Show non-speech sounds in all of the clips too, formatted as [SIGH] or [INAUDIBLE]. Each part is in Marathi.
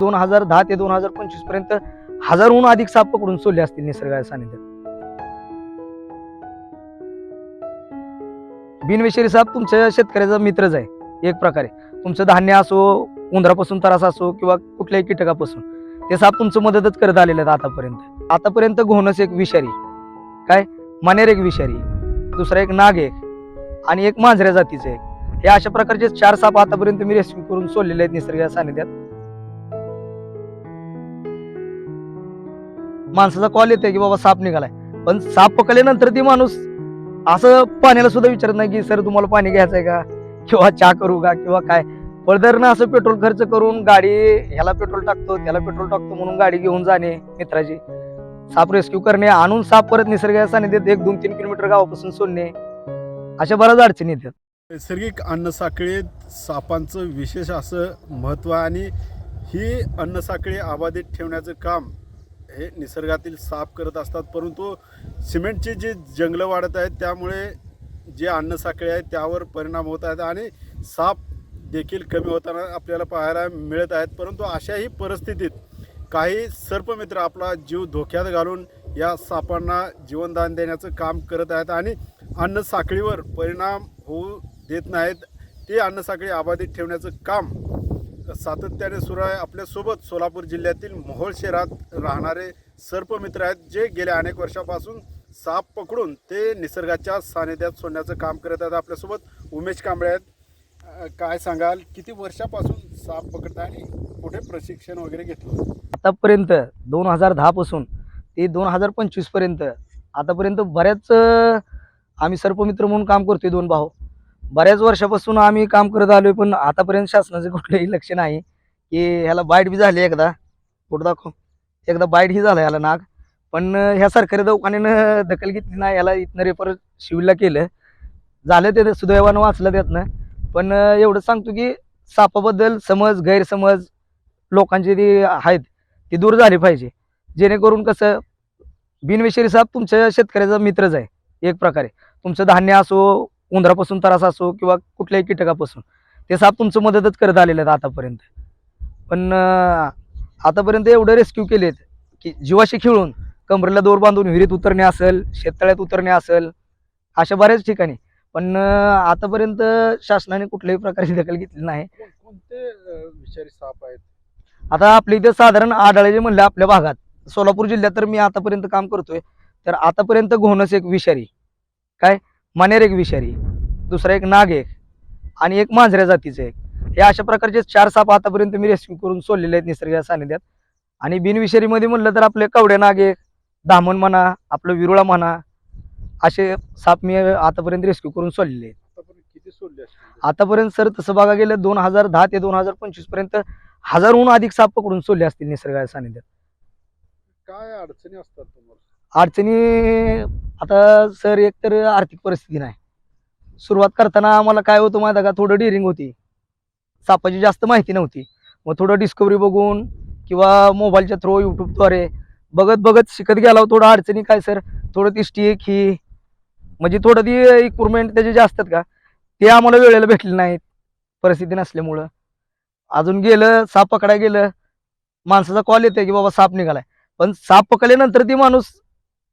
दोन हजार दहा ते दोन हजार पंचवीसपर्यंत हजारहून अधिक साप पकडून सोडले असतील निसर्गाच्या सानिध्यात. बिनविषारी साप तुमच्या शेतकऱ्याचा मित्रच आहे एक प्रकारे. तुमचं धान्य असो उंदरापासून त्रास असो किंवा कुठल्याही कीटकापासून ते साप तुमचं मदतच करत आलेले आहेत आतापर्यंत. आतापर्यंत घोणस एक विषारी. काय? मनेर एक विषारी. दुसरा एक नाग एक. आणि एक मांजऱ्या जातीचं एक. हे अशा प्रकारचे चार साप आतापर्यंत मी रेस्क्यू करून सोडलेले आहेत निसर्गाच्या सानिध्यात. माणसाचा कॉल येते की बाबा साप निघालाय. पण साप पकडल्यानंतर ती माणूस असं पाण्याला सुद्धा विचारत नाही की सर तुम्हाला पाणी घ्यायचं आहे का? किंवा चहा करू का? किंवा काय? पडदरनं असं पेट्रोल खर्च करून गाडी ह्याला पेट्रोल टाकतो त्याला पेट्रोल टाकतो म्हणून गाडी घेऊन जाणे मित्राची. साप रेस्क्यू करणे आणून साप परत निसर्गाच्या सानिध्यात एक दोन तीन किलोमीटर गावापासून सोडणे. अशा बऱ्याच अडचणी येतात. नैसर्गिक अन्नसाखळीत सापांचं विशेष असं महत्त्व आणि ही अन्नसाखळी अबाधित ठेवण्याचं काम हे निसर्गातील साफ करत असतात परंतु सिमेंटची जी जंगलं वाढत आहेत त्यामुळे जे अन्नसाखळी आहे त्यावर परिणाम होत आहेत आणि साप देखील कमी होताना आपल्याला पाहायला मिळत आहेत. परंतु अशाही परिस्थितीत काही सर्पमित्र आपला जीव धोक्यात घालून या सापांना जीवनदान देण्याचं काम करत आहेत आणि अन्न साखळीवर परिणाम होऊ देत नाहीत. ते अन्न साखळी अबाधित ठेवण्याचं काम सातत्याने सुरू आहे. आपल्यासोबत सोलापूर जिल्ह्यातील मोहोळ शहरात राहणारे सर्पमित्र आहेत जे गेल्या अनेक वर्षापासून साप पकडून ते निसर्गाच्या सानिध्यात सोडण्याचं काम करत आहेत. आपल्यासोबत उमेश कांबळे आहेत. काय सांगाल? किती वर्षापासून साप पकडता आणि कुठे प्रशिक्षण वगैरे घेतलं आतापर्यंत दोन हजार दहापासून ते दोन हजार पंचवीसपर्यंत आतापर्यंत बऱ्याच आम्ही सर्पमित्र म्हणून काम करतोय दोन भाऊ. बऱ्याच वर्षापासून आम्ही काम करत आलोय पण आतापर्यंत शासनाचं [LAUGHS] कुठलंही लक्ष नाही की ह्याला बाईट बी झाली एकदा. पुढं दाखव. एकदा बाईट ही झाला ह्याला नाग. पण ह्या सरकारी दवाखान्यानं दखल घेतली नाही याला इथनं रेफर शिवला केलं. झालं ते सुदैवानं वाचलं त्यातनं. पण एवढं सांगतो की सापाबद्दल समज गैरसमज लोकांचे जे आहेत ती दूर झाली पाहिजे. जेणेकरून कसं बिनविषारी साप तुमच्या शेतकऱ्याचा मित्रच आहे एक प्रकारे. तुमचं धान्य असो उंदरापासून त्रास असो किंवा कुठल्याही कीटकापासून ते साप तुमचं मदतच करत आलेले आहेत आतापर्यंत. पण आतापर्यंत एवढं रेस्क्यू केलेत की जीवाशी खेळून कमरेला दोर बांधून विहिरीत उतरणे असेल शेततळ्यात उतरणे असेल अशा बऱ्याच ठिकाणी. पण आतापर्यंत शासनाने कुठल्याही प्रकारची दखल घेतली नाही. कोण- कोणते साप आहेत? आता आपल्या इथे साधारण आढळले म्हणलं आपल्या भागात सोलापूर जिल्ह्यात तर मी आतापर्यंत काम करतोय. तर आतापर्यंत घोणस एक विषारी. काय? मनेर एक विषारी दुसरा एक नाग एक आणि एक मांजऱ्या जातीचं एक. हे अशा प्रकारचे चार साप आतापर्यंत मी रेस्क्यू करून सोडलेले आहेत निसर्गाच्या सानिध्यात. आणि बिनविषारीमध्ये म्हणलं तर आपले कवडे नाग एक धामण म्हणा आपलं विरुळा म्हणा असे साप मी आतापर्यंत रेस्क्यू करून सोडलेले आहेत. आतापर्यंत सर तसं बघा गेलं दोन हजार दहा ते दोन हजार पंचवीसपर्यंत हजारहून अधिक साप पकडून सोडले असतील निसर्गाच्या सानिध्यात. काय अडचणी असतात तुम्हाला? अडचणी आता सर एक तर आर्थिक परिस्थिती नाही. सुरुवात करताना आम्हाला काय होतं माहिती का? थोडं डिरिंग होती. सापाची जास्त माहिती नव्हती. मग थोडं डिस्कवरी बघून किंवा मोबाईलच्या थ्रू यूट्यूबद्वारे बघत बघत शिकत गेला थोडं अडचणी काय सर? थोडं ती स्टिक ही. म्हणजे थोडं ती इक्विपमेंट त्याचे जे असतात का ते आम्हाला वेळेला भेटले नाहीत. परिस्थिती नसल्यामुळं. अजून गेलं साप पकडायला गेलं. माणसाचा कॉल येते की बाबा साप निघालाय. पण साप पकडल्यानंतर ती माणूस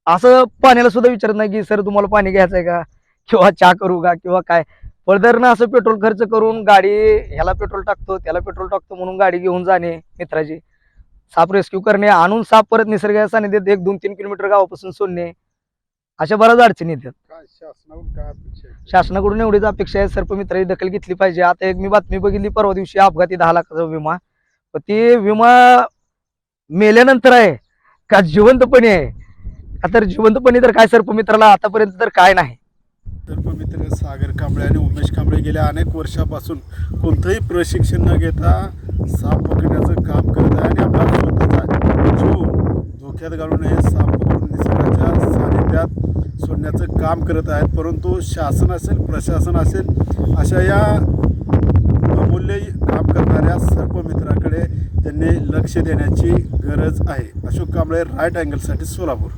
असं पाण्याला सुद्धा विचारत नाही की सर तुम्हाला पाणी घ्यायचंय का? किंवा चहा करू का? किंवा काय? पडदरनं असं पेट्रोल खर्च करून गाडी ह्याला पेट्रोल टाकतो त्याला पेट्रोल टाकतो म्हणून गाडी घेऊन जाणे मित्राची साप रेस्क्यू करणे आणून साप परत निसर्गाच्या सानिध्यात एक दोन तीन किलोमीटर गावापासून सोडणे. अशा बऱ्याच अडचणी येतात. शासनाकडून आहे एवढीच अपेक्षा आहे सर्पमित्राची दखल घेतली पाहिजे. आता एक मी बातमी बघितली परवा दिवशी अपघाती दहा लाखाचा विमा. ते विमा मेल्यानंतर आहे का जिवंतपणे आहे? तर जिवंतपणे तर काय सर्पमित्राला आतापर्यंत तर काय नाही. सर्पमित्र सागर कांबळे आणि उमेश कांबळे गेल्या अनेक वर्षापासून कोणतंही प्रशिक्षण न घेता साप पकडण्याचं काम करत आहे आणि आपला स्वतःचा जीव धोक्यात घालून हे साप पकडून निसर्गाच्या सानिध्यात सोडण्याचं काम करत आहेत. परंतु शासन असेल प्रशासन असेल अशा या अमूल्य काम करणाऱ्या सर्पमित्राकडे त्यांनी लक्ष देण्याची गरज आहे. अशोक कांबळे राईट अँगलसाठी सोलापूर.